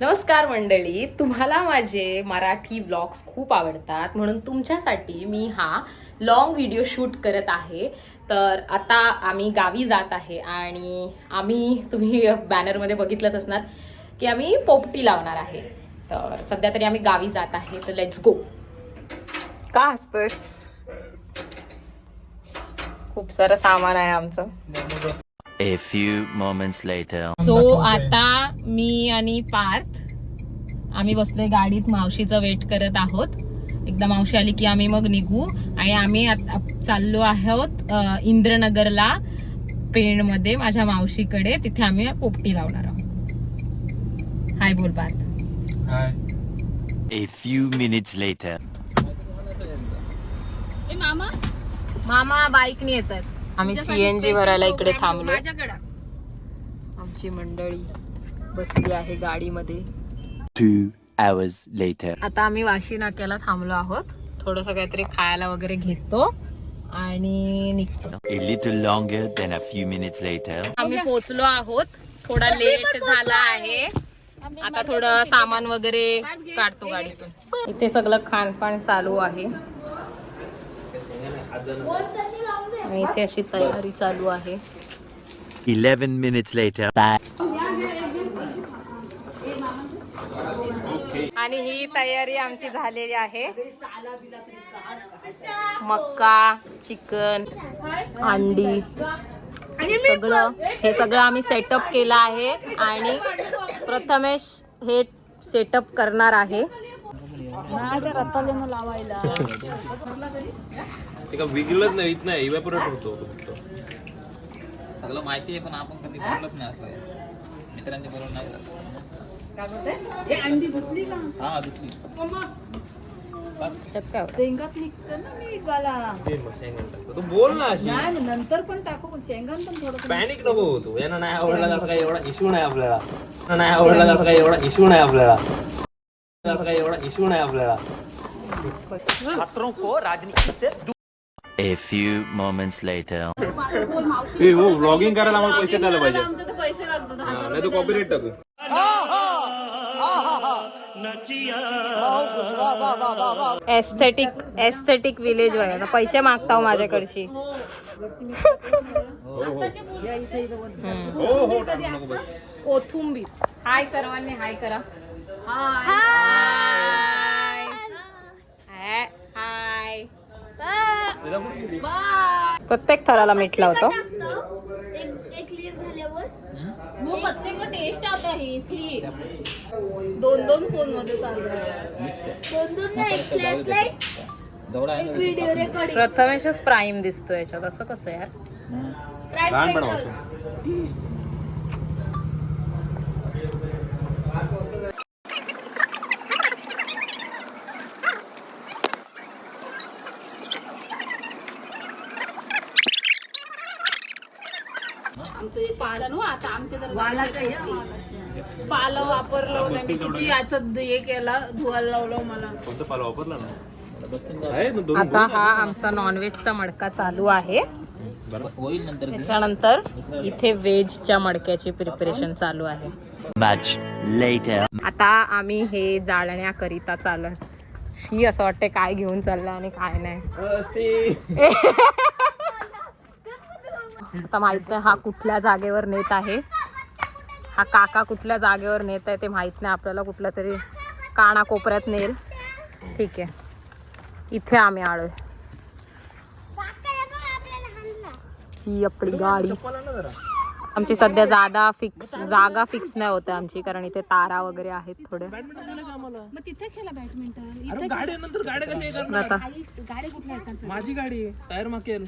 नमस्कार मंडळी. तुम्हाला माझे मराठी व्लॉग्स खूप आवडतात. म्हणून तुमच्यासाठी मी हा लॉंग व्हिडिओ शूट करत आहे. तर आता आम्ही गावी जात आहे आणि आम्ही तुम्ही बॅनरमध्ये बघितलंच असणार की आम्ही पोपटी लावणार आहे. तर सध्या तरी आम्ही गावी जात आहे. तर लेट्स गो का असतं खूप सारं सामान आहे आमचं. A few moments later. So आता मी आणि पार्थ आम्ही बसलोय गाडीत मावशीचं वेट करत आहोत. एकदा मावशी आली की आम्ही मग निघू आणि आम्ही आता चाललो आहोत इंद्रनगरला पेणमध्ये माझ्या मावशीकडे. तिथे आम्ही पोपटी लावणार आहोत. हाय बोल Parth. A few minutes later. मामा बाईकने येतात. आम्ही सीएनजी भरायला इकडे थांबलो आमची मंडळी बसली आहे गाडीमध्ये. Two hours later. आता आम्ही वाशी नाक्याला थांबलो आहोत. थोडस काहीतरी खायला वगैरे घेतो आणि निघतो. A little longer than a few minutes later. आम्ही पोचलो आहोत. थोडा लेट झाला आहे. आता थोडं सामान वगैरे काढतो गाडीतून. इथे सगळं खानपान चालू आहे. आणि इथे अशी तयारी चालू आहे. 11 minutes later. Bye. आणि ही तयारी आमची झालेली आहे. मक्का चिकन अंडी सगळं. हे सगळं आम्ही सेटअप केलं आहे आणि प्रथमेश हे सेटअप करणार आहे. ते का विकलंच नाही इथं नाही इव्हॅपोरेट होतो सगळं माहिती आहे पण आपण कधी बोलत नाही असं. मित्रांच्या बरोबर नाही. हा धुतली काय होतं? शेंगात मिक्स कर ना मीठ वाला ते मग शेंगण टाकतो. तू बोल ना अशी. नाही मग नंतर पण टाकू पण शेंगात पण थोडं पॅनिक नको होतो यांना नाही आवडला काही एवढा इश्यू नाही आपल्याला. यांना नाही आवडला काही एवढा इश्यू नाही आपल्याला. काही एवढा इश्यू नाही आपल्याला. A few moments later. ए हो ब्लॉगिंग करायला आम्हाला पैसे द्यायला पाहिजे. हा, नाही तर कॉपीराईट टाकू. एस्थेटिक एस्थेटिक विलेज वय आता पैसे मागता हो माझ्याकडशी. हो. हो टाकू नको बस. कोथुंबीर. हाय सर्वांनी हाय करा. हाय. प्रत्येक थराला मीठ लावतो क्लिअर झाल्यावर. मग प्रत्येक टेस्ट आता हे इसलिए दोन दोन फोनमध्ये चालू दोन दोन नाही फ्लॅश लाइट जवळ आहे एक व्हिडिओ रेकॉर्डिंग प्रथमेशच प्राईम दिसतो याच्यात. असं कसं यार? लहानपणापासून वाला. काही हा. पालं वापरलं त्यांनी किती याच्यात हे केलं धुवायला लावलं मला. कोणतं पाला वापरला ना? आता हा आमचा नॉनव्हेजचा मडका चालू आहे. त्याच्यानंतर इथे व्हेजच्या मडक्याची प्रिपरेशन चालू आहे. आता आम्ही हे जाळण्याकरिता चालत. ही असं वाटतं काय घेऊन चाललं आणि काय नाही. आता माहीत नाही हा कुठल्या जागेवर नेत आहे. हा काका कुठल्या जागेवर नेत आहे ते माहीत नाही. आपल्याला कुठल्या तरी काना कोपऱ्यात नेल. ठीक आहे. इथे आम्ही आलोय. ही आपली गाडी. आमची सध्या जागा फिक्स जागा फिक्स नाही होते आमची कारण इथे तारा वगैरे आहेत थोड्या अरे गाडी नंतर गाड्या कशा येतात? आता माझी गाडी आहे टायर माकेल.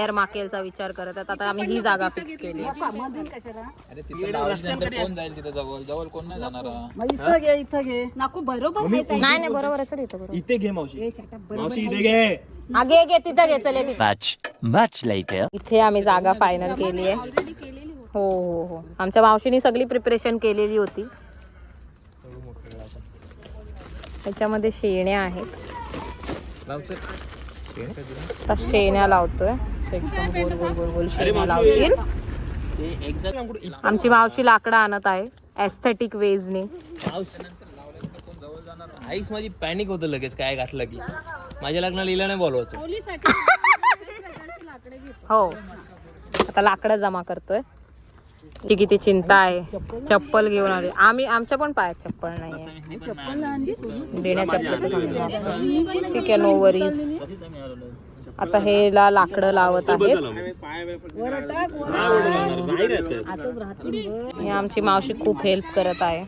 एअर माकेलचा विचार करत आहेत. आता आम्ही ही जागा फिक्स केली आहे. अरे तिथे लावल्यानंतर कोण जाईल तिथे जवळ? जवळ कोण नाही जाणार? हा. इथं घे. नाही नाही बरोबर आहे चल इथं बरोबर. इथे घे मावशी. मावशी इथे घे. घे घे तिथं घे चल. इथे आम्ही जागा फायनल केली आहे. हो हो हो. आमच्या मावशीने सगळी प्रिपरेशन केलेली होती. त्याच्यामध्ये शेण्या आहेत. आता शेण्या लावतोय. एकदम गोल गोल गोल गोल शेण्या लावतील आमची मावशी लाकडं आणत आहे एस्थेटिक वेजने आईस माझी पॅनिक होतं लगेच काय घातलं की. माझ्या लग्नाला हिला नाही बोलवायचं. हो. आता लाकडं जमा करतोय. ती किती चिंता आहे. चप्पल घेऊन आली. आम्ही आमच्या पण पायात चप्पल नाही आहे देण्या चप्पल ठीक आहे नो वरीज आता हे ला लाकडं लावत आहेत. हे आमची मावशी खूप हेल्प करत आहे.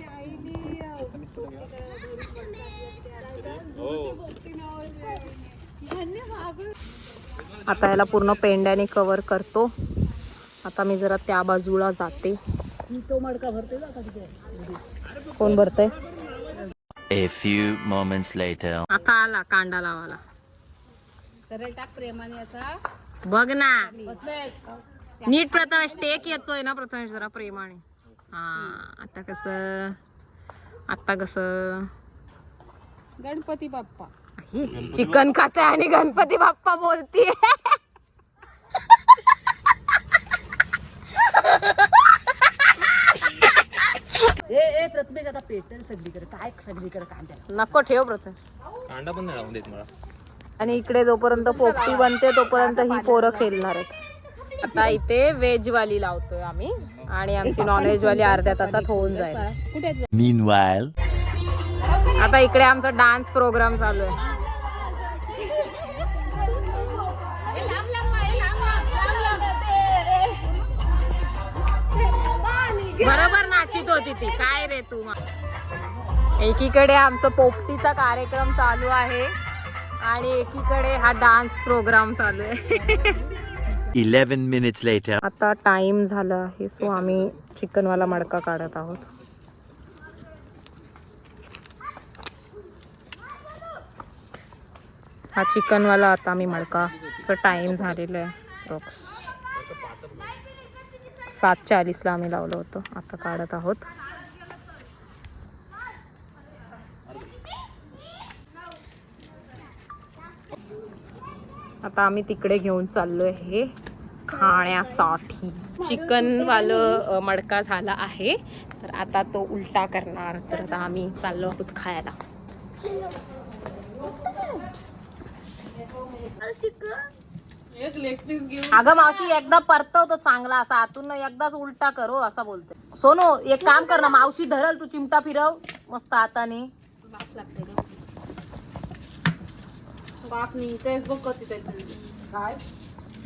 आता याला पूर्ण पेंड्याने कव्हर करतो. आता मी जरा त्या बाजूला जाते. कोण भरतय? A few moments later. आता आला कांदा लावाला सरळ टाक प्रेमाने असा बघ ना. नीट प्रथमेश टेक येतोय ना प्रथमेश जरा प्रेमाने. हा आता कस? आता कस? गणपती बाप्पा. चिकन खाते आणि गणपती बाप्पा बोलतीये. ए ए प्रथमेश आता पेटल सगळीकडे काय सगळीकडे कांद्याला नको ठेव प्रथम. कांदा पण नाही लावून देत मला. आणि इकडे जोपर्यंत पोपटी बनते तोपर्यंत ही पोरं खेळणार आहेत. आता इथे व्हेज वाली लावतोय आम्ही आणि आमची नॉनव्हेज वाली अर्ध्या तासात होऊन जाईल. आता इकडे आमचा डान्स प्रोग्राम चालू आहे. नाचित होती ती काय रे तू एकीकडे आमचं पोपटीचा कार्यक्रम चालू आहे आणि एकीकडे हा डान्स प्रोग्राम चालू आहे. 11 minutes later. आता टाइम झाला आहे सो आम्ही चिकनवाला मडका काढत आहोत. हा चिकनवाला आता आम्ही मडकाचा टाइम झालेला आहे रॉक्स सात चाळीसला आम्ही लावलं होतं. आता काढत आहोत. आता आम्ही तिकडे घेऊन चाललोय हे खाण्यासाठी. चिकनवालं मडका झाला आहे. तर आता तो उलटा करणार. तर आता आम्ही चाललो आहोत खायला. अगं मावशी एकदा परतवतो चांगला असा. आतून एकदाच उलटा करो असा बोलते. सोनू एक काम कर ना मावशी धरल तू चिमटा फिरव. मस्त हाताने. काय?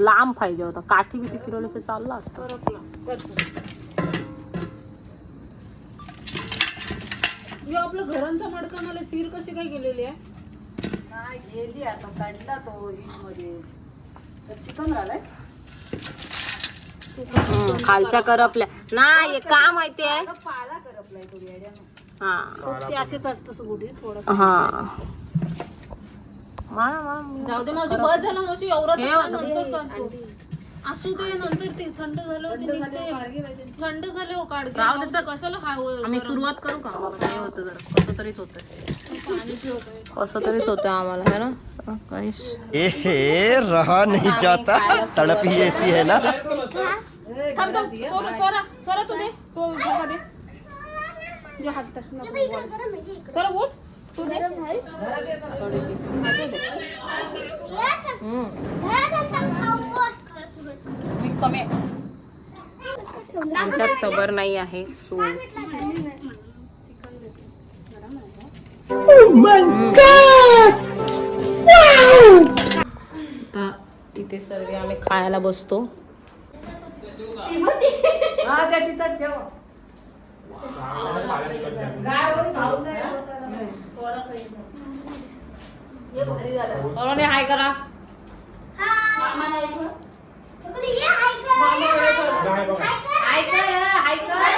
लांब पाहिजे होता. काठी बिठी फिरवलं असं चाललं असतं. आपलं घरांचा मडका मला चीर कशी काय गेलेली आहे? गेली आता काढला तो हीटमध्ये चिकन झालंय हम्म, खालच्या करपल्या. नाही एक काम माहिती आहे. पाला करपलाय तो येड्यानं. हा. ते असेच असतं सुगुडी थोडं हा. मला- मला- जाऊ दे मावशी बस झालं मावशी एवढं हे तर होतं. नंतर करतो असू दे नंतर ते थंड झालं होती निघते. थंड झाले हो काढ राहू दे चल. कशाला हा आम्ही सुरुवात करू का? हे होतं जरा? कसं तरीच होतं. कसं तरीच होतं आम्हाला है ना? एहे रहा नहीं जाता। तड़प ही ऐसी है ना? थांब थांब सोरा सोरा सोरा तू दे तो बघा दे। जे हात टाक नको सोरा उठ तू दे। मीठ कमी आमच्यात सबर नाही आहे सो आता इथे सर्व आम्ही खायला बसतो हा त्या तिथं ठेव अरुणे हाय करा हाय कर हाय कर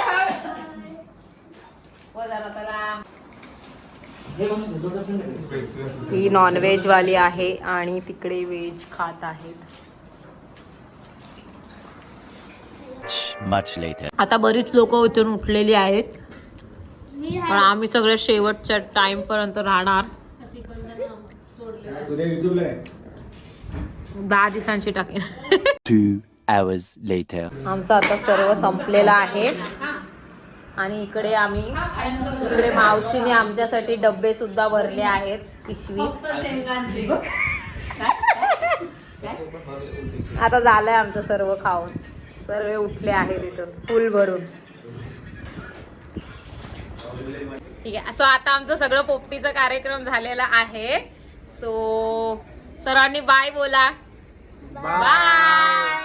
ही नॉनव्हेज वाली आहे आणि तिकडे व्हेज खात आहेत. आता बरीच लोक इथून उठलेली आहेत. पण आम्ही सगळे शेवटच्या टाइम पर्यंत राहणार. दहा दिवसांची टाकेल Two hours later. आमचं आता सर्व संपलेलं आहे. आणि इकडे आम्ही इकडे मावशीने आमच्यासाठी डब्बे सुद्धा भरले आहेत पिशवीत आता झालंय आमचं सर्व खाऊन. सर्व उठले आहेत इथून फुल भरून. ठीक आहे सो आता आमचं सगळं पोपटीचा कार्यक्रम झालेला आहे. सो सर्वांनी बाय बोला. बाय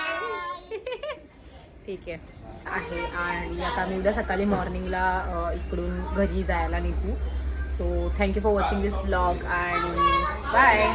ठीक आहे. आहे आणि आता मी उद्या सकाळी मॉर्निंगला इकडून घरी जायला निघू. So thank you for watching this blog आणि बाय